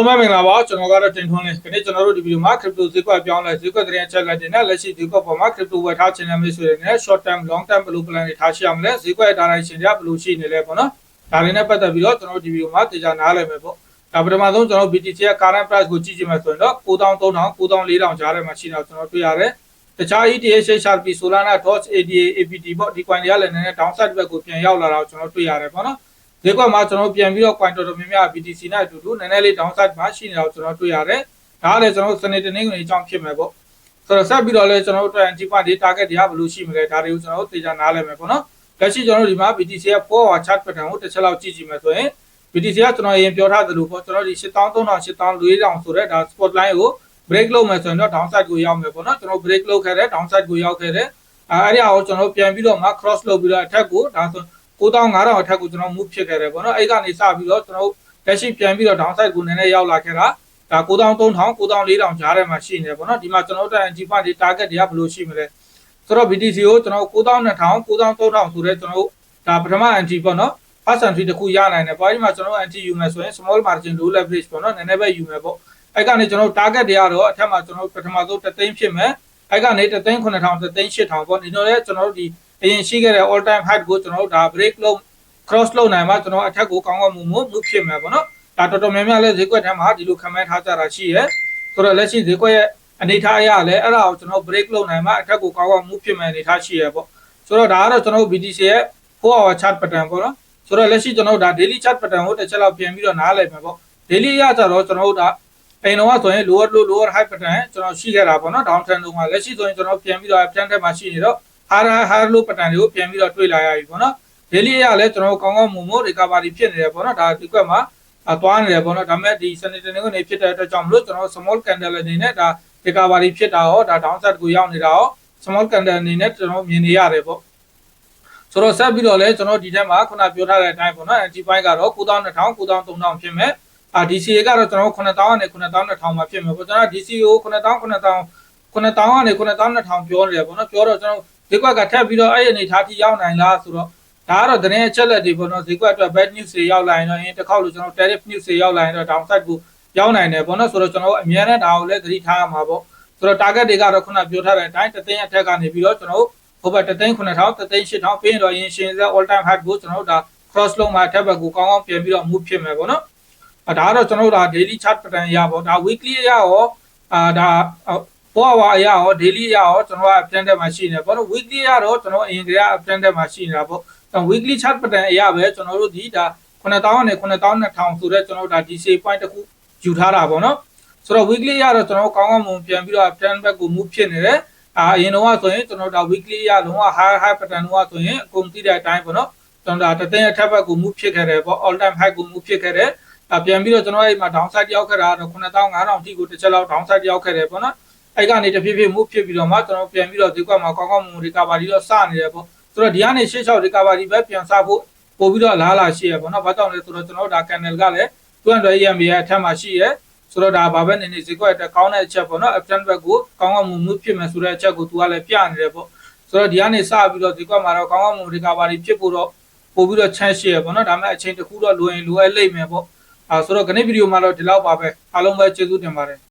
လုံးပဲမင်္ဂလာပါကျွန်တော်ကတော့တင်ထွန်းလေးဒီနေ့ကျွန်တော်တို့ဒီဗီဒီယိုမှာ crypto ဈေးကွက်ပြောင်းလဲဈေးကွက်သတင်းအချက်အလက်တွေနဲ့လက်ရှိဈေးကွက်ပေါ်မှာ crypto ဝယ်ထားခြင်းနဲ့မိတ်ဆွေတွေနဲ့ short term long term ဘယ်လို plan တွေထားရှိရမလဲဈေးကွက် direction တွေကဘယ်လိုရှိနေလဲပေါ့နော်ဒါတွေနဲ့ပတ်သက်ပြီးတော့ကျွန်တော်တို့ဒီဗီဒီယိုမှာသိချာနားလည်မယ်ပေါ့ဒါပထမဆုံးကျွန်တော်တို့ BTC ရဲ့ current price ကိုကြည့်ကြည့်မယ်ဆိုရင်တော့9300 9400ကြားထဲမှာရှိနေတာကျွန်တော်တွေ့ရတယ်တခြား ETH Sharp Solana Doge ADA APT ပေါ့ဒီ coin တွေကလည်းနည်းနည်း downside ဘက်ကိုပြန်ရောက်လာတာကိုကျွန်တော်တွေ့ရတယ်ပေါ့နော် ဈေးကွက်မှာကျွန်တော်ပြန်ပြီးတော့ coin တော်တော်များများ BTC နဲ့အတူတူနည်းနည်းလေး downside မှာရှိနေတာကိုကျွန်တော်တွေ့ရတယ်။ဒါကလည်းကျွန်တော်စနေတနင်္ဂနွေအကြောင်းဖြစ်မယ်ပေါ့။ဆိုတော့ဆက်ပြီးတော့လည်းကျွန်တော်တို့အတွက် anti point တွေ target တွေကဘယ်လိုရှိမလဲဒါတွေကိုကျွန်တော်တို့သိချာနားလည်မယ်ပေါ့နော်။လက်ရှိကျွန်တော်တို့ဒီမှာ BTC ရဲ့4 hour chart pattern ကိုတစ်ချက်လောက်ကြည့်ကြည့်မယ်ဆိုရင် BTC ကကျွန်တော်အရင်ပြောထားသလိုပေါ့ကျွန်တော်ဒီ8300 8400ဆိုတဲ့ဒါ spot line ကို break လုပ်မယ်ဆိုရင်တော့ downside ကိုရောက်မယ်ပေါ့နော်။ကျွန်တော် break လုပ်ခဲ့တဲ့ downside ကိုရောက်ခဲ့တဲ့အဲအဲ့ဒီအအောင်ကျွန်တော်ပြန်ပြီးတော့မှ cross လုပ်ပြီးတော့ attack ကိုဒါဆို 9500အထက်ကိုကျွန်တော် move ဖြစ်ခဲ့တယ်ပေါ့နော်အဲ့ကနေစပြီးတော့ကျွန်တော်လက်ရှိပြန်ပြီးတော့ downside ကိုနည်းနည်းရောက်လာခဲ့တာဒါ9300 9400ကြားထဲမှာရှိနေတယ်ပေါ့နော်ဒီမှာကျွန်တော်တို့ anti part တွေ target တွေကဘယ်လိုရှိမလဲဆိုတော့ BTC ကိုကျွန်တော်9200 9300ဆိုတဲ့ကျွန်တော်ဒါပထမ anti ပေါ့နော် first entry တစ်ခုရနိုင်တယ်ပေါ့ဒီမှာကျွန်တော် anti ယူမယ်ဆိုရင် small margin low leverage ပေါ့နော်နည်းနည်းပဲယူမယ်ပေါ့အဲ့ကနေကျွန်တော် target တွေကတော့အထက်မှာကျွန်တော်ပထမဆုံးတသိန်းဖြစ်မယ်အဲ့ကနေတသိန်း9000တသိန်း8000ပေါ့ဒီတော့လေကျွန်တော်တို့ဒီ အရင်ရှိခဲ့တဲ့ all time height ကိုကျွန်တော်တို့ဒါ break လုပ် cross လုပ်နိုင်မှကျွန်တော်အထက်ကိုကောင်းကောင်းမွန်မွန်မှုဖြစ်မယ်ပေါ့နော်ဒါတော်တော်များများလဲဈေးကွက်ထဲမှာဒီလိုခံမှန်းထားကြတာရှိရဲဆိုတော့လက်ရှိဈေးကွက်ရဲ့အနေထားအရလည်းအဲ့ဒါကိုကျွန်တော် break လုပ်နိုင်မှအထက်ကိုကောင်းကောင်းမှုဖြစ်မယ်အနေထားရှိရဲပေါ့ဆိုတော့ဒါကတော့ကျွန်တော် BTC ရဲ့4 hour chart pattern ပေါ့နော်ဆိုတော့လက်ရှိကျွန်တော်ဒါ daily chart pattern ကိုတစ်ချက်လောက်ပြန်ပြီးတော့နားလည်မယ်ပေါ့ daily ရကြတော့ကျွန်တော်တို့ဒါအိမ်တော့ဆိုရင် lower low lower high pattern ကျွန်တော်ရှိခဲ့တာပေါ့နော် down trend လုံးမှာလက်ရှိဆိုရင်ကျွန်တော်ပြန်ပြီးတော့ uptrend ထက်မှာရှိနေတော့ higher higher low pattern တွေကိုပြန်ပြီးတော့တွေ့လာရပြီပေါ့နော် daily ရလည်းကျွန်တော်ကောင်းကောင်းမွန်မွန် recovery ဖြစ်နေတယ်ပေါ့နော်ဒါဒီကွက်မှာအသွားနေတယ်ပေါ့နော်ဒါပေမဲ့ဒီ Sunday တနင်္ဂနွေဖြစ်တဲ့အတွက်ကြောင့်မလို့ကျွန်တော် small candle အနေနဲ့ဒါ recovery ဖြစ်တာရောဒါ downside ကိုရောက်နေတာရော small candle အနေနဲ့ကျွန်တော်မြင်နေရတယ်ပေါ့ဆိုတော့ဆက်ပြီးတော့လည်းကျွန်တော်ဒီထက်မှာခုနပြောထားတဲ့အတိုင်းပေါ့နော် anti point ကတော့9200 9300ဖြစ်မယ်အာ DCA ကတော့ကျွန်တော်9000နဲ့9200မှာဖြစ်မယ်ပေါ့ကျွန်တော် DCA ကို9000 9000 9000ကနေ9200ပြောနေတယ်ပေါ့နော်ပြောတော့ကျွန်တော် ဈေးကွက်ကထပ်ပြီးတော့အဲ့ဒီအနေထားထိရောက်နိုင်လားဆိုတော့ဒါကတော့သတင်းအချက်လက်တွေပေါ့နော်ဈေးကွက်အတွက် bad news တွေရောက်လာရင်တော့အင်းတစ်ခေါက်လို့ကျွန်တော် tariff news တွေရောက်လာရင်တော့ downside ကိုရောက်နိုင်တယ်ပေါ့နော်ဆိုတော့ကျွန်တော်အများနဲ့ဒါကိုလည်းသတိထားရမှာပေါ့ဆိုတော့ target တွေကတော့ခုနပြောထားတဲ့အတိုင်းတသိန်းအထက်ကနေပြီးတော့ကျွန်တော်ဟိုဘက်တသိန်း9000တသိန်း8000ပြီးရင်တော့ရင်ရှင်စက် all time high ကိုကျွန်တော်တို့ဒါ cross လုံးမှာထပ်ဘက်ကိုကောင်းကောင်းပြန်ပြီးတော့ move ဖြစ်မယ်ပေါ့နော်အဲဒါကတော့ကျွန်တော်တို့ဒါ daily chart pattern ရပေါ့ဒါ weekly ရရောအာဒါ ပေါ်ဝါအရရော daily ရရောကျွန်တော်က plan တက်မှာရှိနေပေါ့နော် weekly ရတော့ကျွန်တော်အရင်ကတည်းက plan တက်မှာရှိနေတာပေါ့ weekly chart pattern အရပဲကျွန်တော်တို့ဒီဒါ9000နဲ့9200ဆိုတဲ့ကျွန်တော်တို့ဒါ DC point တစ်ခုယူထားတာပေါ့နော်ဆိုတော့ weekly ရတော့ကျွန်တော်ကောင်းကောင်းမွန်ပြန်ပြီးတော့ plan back ကို move ဖြစ်နေတယ်အာအရင်တော့ဆိုရင်ကျွန်တော်ဒါ weekly ရလုံးဝ high high pattern တော့ဆိုရင်အကုန်သိတဲ့အတိုင်းပေါ့နော်ကျွန်တော်ဒါတသိန်းအထက်ဘက်ကို move ဖြစ်ခဲ့တယ်ပေါ့ all time high ကို move ဖြစ်ခဲ့တယ်အပြန်ပြီးတော့ကျွန်တော်အဲ့မှာ downside ရောက်ခဲ့တာတော့9500အထိကိုတစ်ချက်လောက် downside ရောက်ခဲ့တယ်ပေါ့နော် အဲ့ကနေတဖြည်းဖြည်း move ဖြစ်ပြီးတော့မှကျွန်တော်ပြန်ပြီးတော့ဒီကွက်မှာကောင်းကောင်းမွန် recovery တော့စနေတယ်ပေါ့ဆိုတော့ဒီကနေရှေ့လျှောက် recovery ပဲပြန်စဖို့ပို့ပြီးတော့လားလာရှိရပေါ့နော်ဘာကြောင့်လဲဆိုတော့ကျွန်တော်ဒါ channel ကလည်း200 EMA ရဲ့အထက်မှာရှိရဆိုတော့ဒါဘာပဲနေနေဈေးကွက်အတွက်ကောင်းတဲ့အချက်ပေါ့နော် uptrend back ကိုကောင်းကောင်းမွန်မွန်ဖြစ်မယ်ဆိုတဲ့အချက်ကိုသူကလည်းပြနေတယ်ပေါ့ဆိုတော့ဒီကနေစပြီးတော့ဈေးကွက်မှာတော့ကောင်းကောင်းမွန် recovery ဖြစ်ဖို့တော့ပို့ပြီးတော့ chance ရှိရပေါ့နော်ဒါပေမဲ့အချိန်တစ်ခုတော့လိုရင်လိုအပ်လိမ့်မယ်ပေါ့အဲဆိုတော့ခဏဗီဒီယိုမှာတော့ဒီလောက်ပါပဲအားလုံးပဲကျေးဇူးတင်ပါတယ်